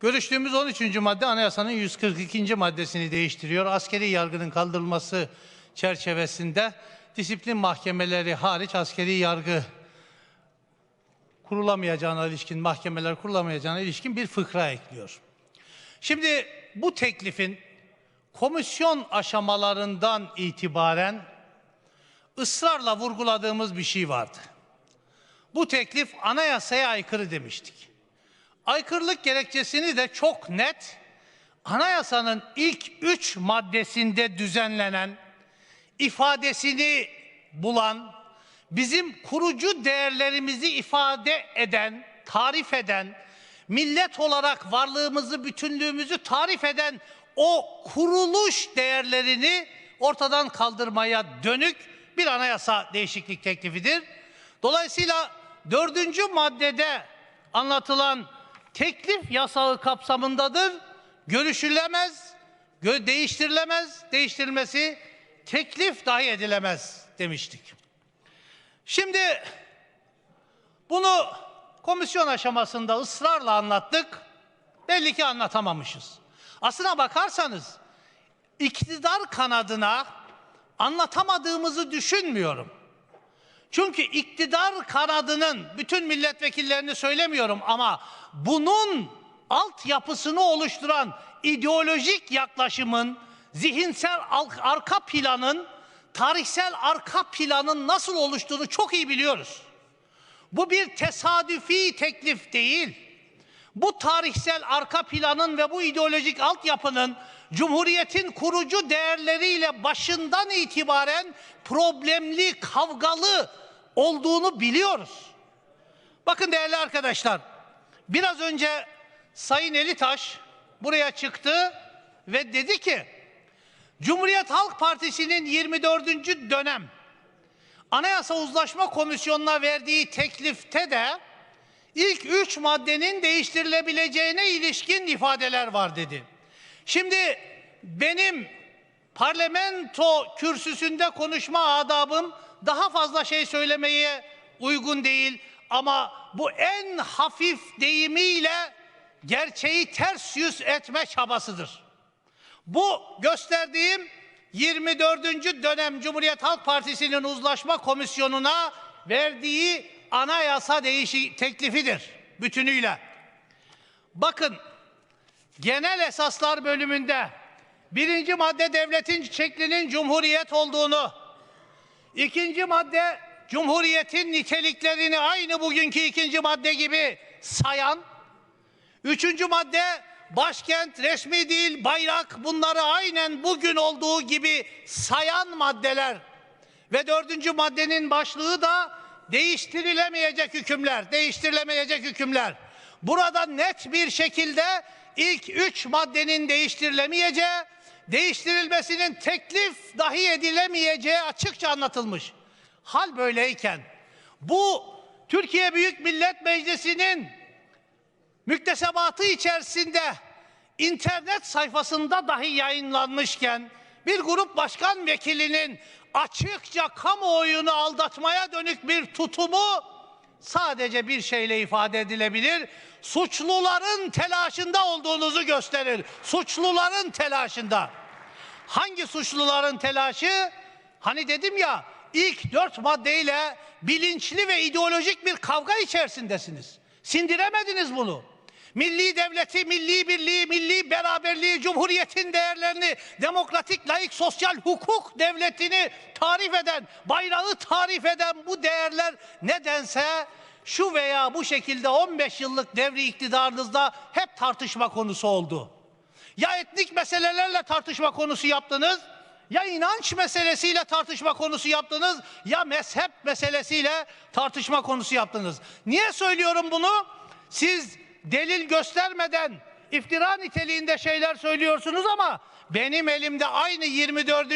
Görüştüğümüz 13. madde anayasanın 142. maddesini değiştiriyor. Askeri yargının kaldırılması çerçevesinde disiplin mahkemeleri hariç askeri yargı kurulamayacağına ilişkin mahkemeler kurulamayacağına ilişkin bir fıkra ekliyor. Şimdi bu teklifin komisyon aşamalarından itibaren ısrarla vurguladığımız bir şey vardı. Bu teklif anayasaya aykırı demiştik. Aykırılık gerekçesini de çok net anayasanın ilk üç maddesinde düzenlenen ifadesini bulan, bizim kurucu değerlerimizi ifade eden, tarif eden, millet olarak varlığımızı, bütünlüğümüzü tarif eden o kuruluş değerlerini ortadan kaldırmaya dönük bir anayasa değişiklik teklifidir. Dolayısıyla dördüncü maddede anlatılan teklif yasağı kapsamındadır. Görüşülemez, gö- değiştirilemez, değiştirilmesi teklif dahi edilemez demiştik. Şimdi bunu komisyon aşamasında ısrarla anlattık. Belli ki anlatamamışız. Aslına bakarsanız iktidar kanadına anlatamadığımızı düşünmüyorum. Çünkü iktidar kanadının bütün milletvekillerini söylemiyorum ama bunun altyapısını oluşturan ideolojik yaklaşımın, zihinsel arka planın, tarihsel arka planın nasıl oluştuğunu çok iyi biliyoruz. Bu bir tesadüfi teklif değil. Bu tarihsel arka planın ve bu ideolojik altyapının Cumhuriyet'in kurucu değerleriyle başından itibaren problemli, kavgalı olduğunu biliyoruz. Bakın değerli arkadaşlar, biraz önce Sayın Elitaş buraya çıktı ve dedi ki, Cumhuriyet Halk Partisi'nin 24. dönem Anayasa Uzlaşma Komisyonu'na verdiği teklifte de ilk üç maddenin değiştirilebileceğine ilişkin ifadeler var dedi. Şimdi benim parlamento kürsüsünde konuşma adabım daha fazla şey söylemeye uygun değil ama bu en hafif deyimiyle gerçeği ters yüz etme çabasıdır. Bu gösterdiğim 24. dönem Cumhuriyet Halk Partisi'nin uzlaşma komisyonuna verdiği anayasa değişi teklifidir bütünüyle. Bakın genel esaslar bölümünde birinci madde devletin şeklinin cumhuriyet olduğunu, ikinci madde cumhuriyetin niteliklerini aynı bugünkü ikinci madde gibi sayan, Üçüncü madde başkent, resmi dil, bayrak bunları aynen bugün olduğu gibi sayan maddeler. Ve dördüncü maddenin başlığı da değiştirilemeyecek hükümler, değiştirilemeyecek hükümler. Burada net bir şekilde ilk üç maddenin değiştirilemeyeceği, değiştirilmesinin teklif dahi edilemeyeceği açıkça anlatılmış. Hal böyleyken bu Türkiye Büyük Millet Meclisi'nin müktesebatı içerisinde internet sayfasında dahi yayınlanmışken bir grup başkan vekilinin açıkça kamuoyunu aldatmaya dönük bir tutumu sadece bir şeyle ifade edilebilir. Suçluların telaşında olduğunuzu gösterir. Suçluların telaşında. Hangi suçluların telaşı? Hani dedim ya ilk dört maddeyle bilinçli ve ideolojik bir kavga içerisindesiniz. Sindiremediniz bunu. Milli devleti, milli birliği, milli beraberliği, cumhuriyetin değerlerini, demokratik, layık, sosyal hukuk devletini tarif eden, bayrağı tarif eden bu değerler nedense şu veya bu şekilde 15 yıllık devri iktidarınızda hep tartışma konusu oldu. Ya etnik meselelerle tartışma konusu yaptınız, ya inanç meselesiyle tartışma konusu yaptınız, ya mezhep meselesiyle tartışma konusu yaptınız. Niye söylüyorum bunu? Siz delil göstermeden iftira niteliğinde şeyler söylüyorsunuz ama benim elimde aynı 24.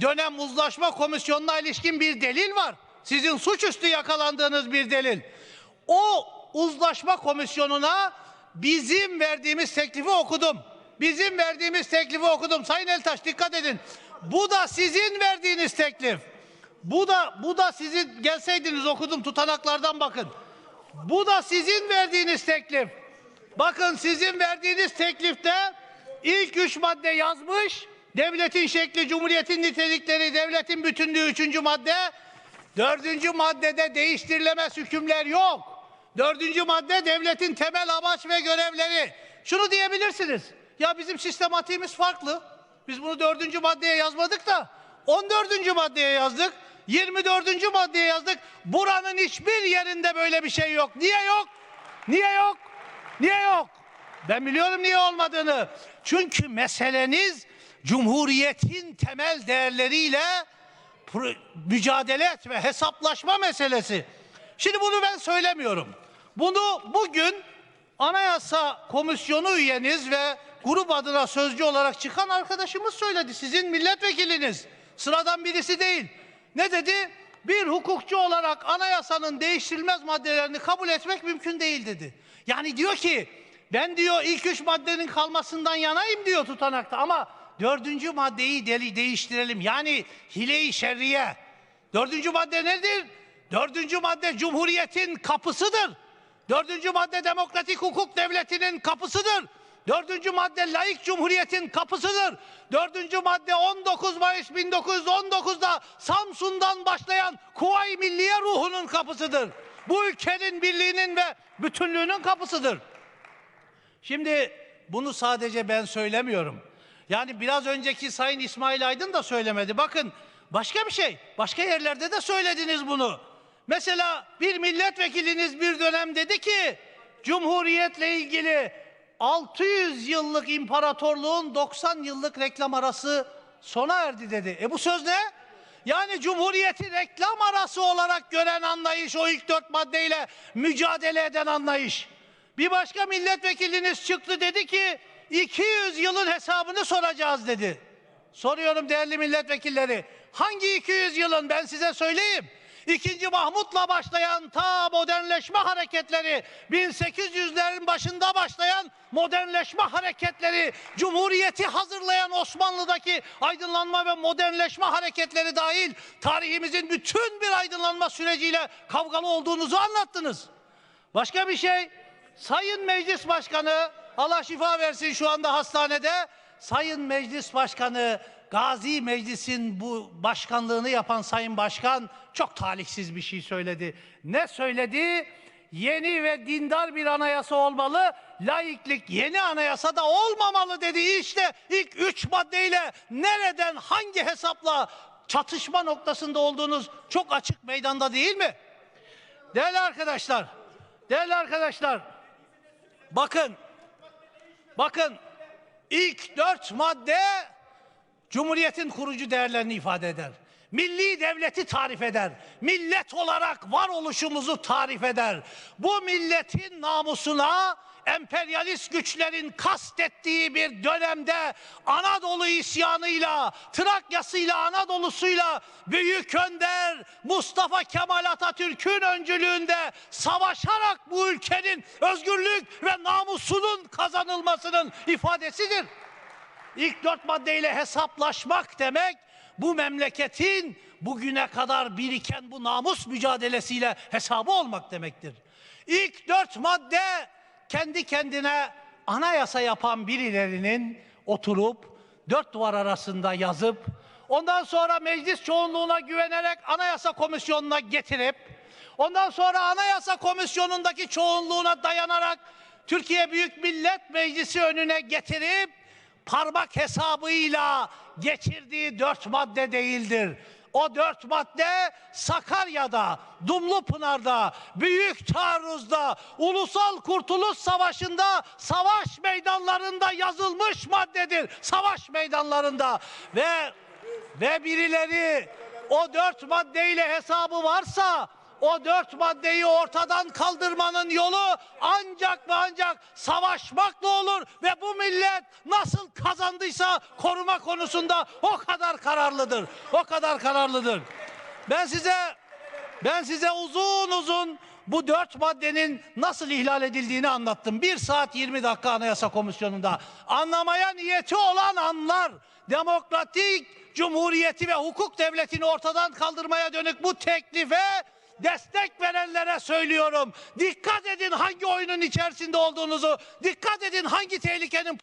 dönem uzlaşma komisyonuna ilişkin bir delil var. Sizin suçüstü yakalandığınız bir delil. O uzlaşma komisyonuna bizim verdiğimiz teklifi okudum. Bizim verdiğimiz teklifi okudum. Sayın Eltaş dikkat edin. Bu da sizin verdiğiniz teklif. Bu da bu da sizin gelseydiniz okudum tutanaklardan bakın. Bu da sizin verdiğiniz teklif. Bakın sizin verdiğiniz teklifte ilk üç madde yazmış. Devletin şekli, cumhuriyetin nitelikleri, devletin bütünlüğü üçüncü madde. Dördüncü maddede değiştirilemez hükümler yok. Dördüncü madde devletin temel amaç ve görevleri. Şunu diyebilirsiniz. Ya bizim sistematiğimiz farklı. Biz bunu dördüncü maddeye yazmadık da 14. maddeye yazdık. 24. maddeye yazdık. Buranın hiçbir yerinde böyle bir şey yok. Niye yok? Niye yok? Niye yok? Ben biliyorum niye olmadığını. Çünkü meseleniz Cumhuriyetin temel değerleriyle mücadele etme, hesaplaşma meselesi. Şimdi bunu ben söylemiyorum. Bunu bugün Anayasa Komisyonu üyeniz ve grup adına sözcü olarak çıkan arkadaşımız söyledi. Sizin milletvekiliniz. Sıradan birisi değil. Ne dedi? Bir hukukçu olarak anayasanın değiştirilmez maddelerini kabul etmek mümkün değil dedi. Yani diyor ki ben diyor ilk üç maddenin kalmasından yanayım diyor tutanakta ama dördüncü maddeyi deli değiştirelim. Yani hile-i şerriye. Dördüncü madde nedir? Dördüncü madde cumhuriyetin kapısıdır. Dördüncü madde demokratik hukuk devletinin kapısıdır. Dördüncü madde laik cumhuriyetin kapısıdır. Dördüncü madde 19 Mayıs 1919'da Samsun'dan başlayan Kuvayi Milliye ruhunun kapısıdır. Bu ülkenin birliğinin ve bütünlüğünün kapısıdır. Şimdi bunu sadece ben söylemiyorum. Yani biraz önceki Sayın İsmail Aydın da söylemedi. Bakın başka bir şey. Başka yerlerde de söylediniz bunu. Mesela bir milletvekiliniz bir dönem dedi ki Cumhuriyetle ilgili 600 yıllık imparatorluğun 90 yıllık reklam arası sona erdi dedi. E bu söz ne? Yani Cumhuriyeti reklam arası olarak gören anlayış o ilk dört maddeyle mücadele eden anlayış. Bir başka milletvekiliniz çıktı dedi ki 200 yılın hesabını soracağız dedi. Soruyorum değerli milletvekilleri. Hangi 200 yılın ben size söyleyeyim. İkinci Mahmut'la başlayan ta modernleşme hareketleri, 1800'lerin başında başlayan modernleşme hareketleri, Cumhuriyeti hazırlayan Osmanlı'daki aydınlanma ve modernleşme hareketleri dahil tarihimizin bütün bir aydınlanma süreciyle kavgalı olduğunuzu anlattınız. Başka bir şey, Sayın Meclis Başkanı, Allah şifa versin şu anda hastanede, Sayın Meclis Başkanı, Gazi Meclis'in bu başkanlığını yapan Sayın Başkan çok talihsiz bir şey söyledi. Ne söyledi? Yeni ve dindar bir anayasa olmalı, laiklik yeni anayasada olmamalı dedi. İşte ilk üç maddeyle nereden, hangi hesapla çatışma noktasında olduğunuz çok açık meydanda değil mi? Değerli arkadaşlar, değerli arkadaşlar, bakın, bakın ilk dört madde Cumhuriyetin kurucu değerlerini ifade eder. Milli devleti tarif eder. Millet olarak varoluşumuzu tarif eder. Bu milletin namusuna emperyalist güçlerin kastettiği bir dönemde Anadolu isyanıyla, Trakya'sıyla, Anadolu'suyla Büyük Önder Mustafa Kemal Atatürk'ün öncülüğünde savaşarak bu ülkenin özgürlük ve namusunun kazanılmasının ifadesidir. İlk dört maddeyle hesaplaşmak demek bu memleketin bugüne kadar biriken bu namus mücadelesiyle hesabı olmak demektir. İlk dört madde kendi kendine anayasa yapan birilerinin oturup dört duvar arasında yazıp ondan sonra meclis çoğunluğuna güvenerek anayasa komisyonuna getirip ondan sonra anayasa komisyonundaki çoğunluğuna dayanarak Türkiye Büyük Millet Meclisi önüne getirip parmak hesabıyla geçirdiği dört madde değildir. O dört madde Sakarya'da, Dumlupınar'da, Büyük Taarruz'da, Ulusal Kurtuluş Savaşı'nda, savaş meydanlarında yazılmış maddedir. Savaş meydanlarında ve ve birileri o dört maddeyle hesabı varsa o dört maddeyi ortadan kaldırmanın yolu ancak ve ancak savaşmakla olur ve bu millet nasıl kazandıysa koruma konusunda o kadar kararlıdır. O kadar kararlıdır. Ben size ben size uzun uzun bu dört maddenin nasıl ihlal edildiğini anlattım. Bir saat 20 dakika Anayasa Komisyonu'nda. Anlamaya niyeti olan anlar. Demokratik cumhuriyeti ve hukuk devletini ortadan kaldırmaya dönük bu teklife destek verenlere söylüyorum. Dikkat edin hangi oyunun içerisinde olduğunuzu. Dikkat edin hangi tehlikenin